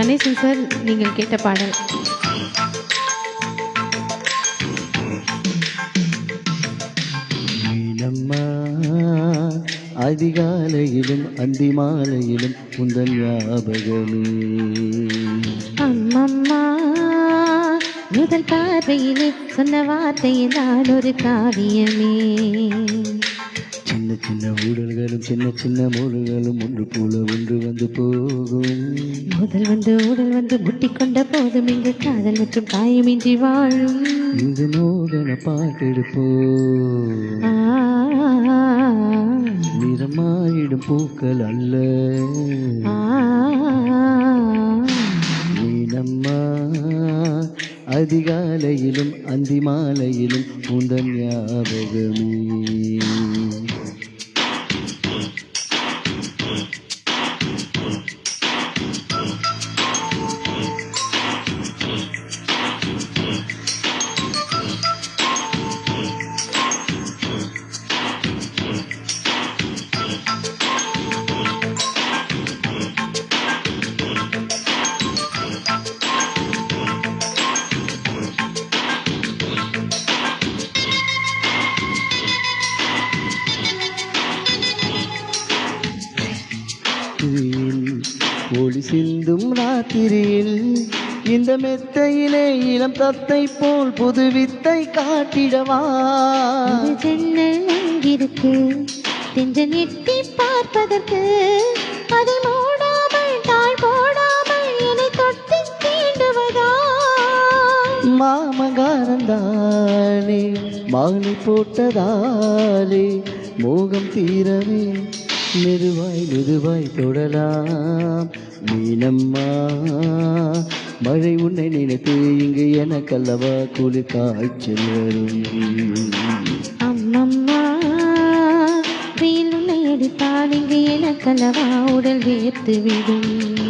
Ganesan sir நீங்கள் கேட்ட பாடல். அதிகாலையிலும் அந்தி மாலையிலும் உந்தன் ஞாபகமே. அம்மம்மா முதல் பார்வையிலே சொன்ன வார்த்தையில் ஒரு காவியமே. சின்ன ஊடல்களும் சின்ன சின்ன மூடல்களும் ஒன்று போல ஒன்று வந்து போகும். முதல் வந்து உடல் வந்து முட்டிக்கொண்ட போதும் இங்கு காதல் மற்றும் காயமின்றி வாழும். இது மோகன பாட்டெடுப்போ நிறமாயிடும் பூக்கள் அல்ல. ஆ, மீனம்மா அதிகாலையிலும் அந்தி மாலையிலும் உந்தன் ஞாபகமே. ராத்திரியில் ஒளி சிந்தும் ராத்திரியில் இந்த மெத்தையிலே இளம் தத்தை போல் புது வித்தை காட்டிடவா? ஜன்னல் அங்கிருக்கு தென்றல் எட்டி பார்ப்பதற்கு அதை மூடாமல் தாழ் போடாமல் என்னை தொட்டு தீண்டுவதா? மாமகாரந்தானே மாலை போட்டதாலே மோகம் தீரவே மெதுவாய் மெதுவாய் தொடலாம். மீனம்மா மழை உன்னை நினைத்து இங்கு எனக்கல்லவா குளிர் காய்ச்சல் வரும். அம்மம்மா வெயில் உன்னை அடித்தால் இங்கு எனக்கல்லவா உடல் வேர்த்து விடும்.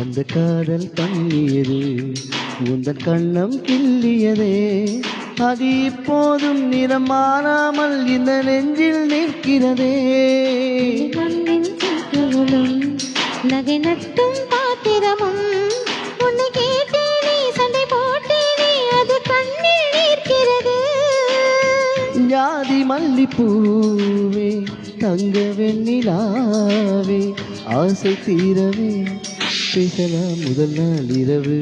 அந்த காதல் பண்ணியது உந்தன் கண்ணம் கிள்ளியதே. அது இப்போதும் நிறம் மாறாமல் இந்த நெஞ்சில் நிற்கிறதே. கண்ணின் சிக்கல்களும் நகை நட்டும் பாத்திரமும். உன்னை கேட்டேனே சண்டை போட்டேனே அது கண்ணில் நிற்கிறது. ஜாதி மல்லிப்பூவே தங்க வெண்ணிலாவே ஆசை தீரவே. பேசலாம் முதல் நாள் இரவு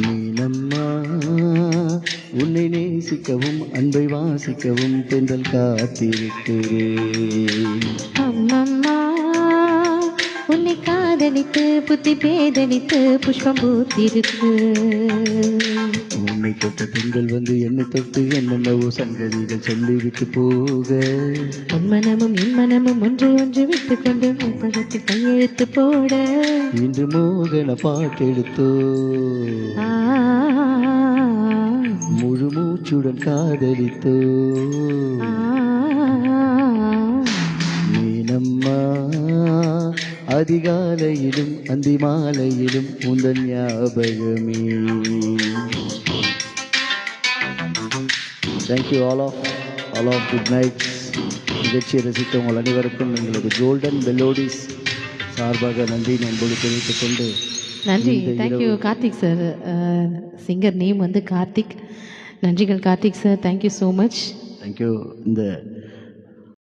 நீலம்மா உன்னை நேசிக்கவும் அன்பை வாசிக்கவும் தென்றல் காத்திருக்கிறேன் காதலித்து புத்தி பேதலித்து புஷ்பம் பூத்திருக்கு. உன்னை தொட்ட பெண்கள் வந்து என்னை தொட்டு என்னென்னவோ சங்கதிகள் சொல்லிவிட்டு போக. உன் மனமும் என் மனமும் ஒன்று ஒன்று விட்டு கொண்டு படத்தில் கையெழுத்து போட. இன்று மோகன பாட்டெடுத்தோ முழு மூச்சுடன் காதலித்தோ. அதிகாலையிலும் அந்தி மாலையிலும் உந்தன் ஞாபகமே thank you all of all of good night நிகழ்ச்சியை ரசித்த உங்கள் அனைவருக்கும் எங்களது கோல்டன் மெலோடிஸ் சார்பாக நன்றி என்பது தெரிவித்துக் கொண்டு நன்றி. Thank you Karthik sir singer name வந்து கார்த்திக். நன்றிகள் Karthik sir thank you so much thank you இந்த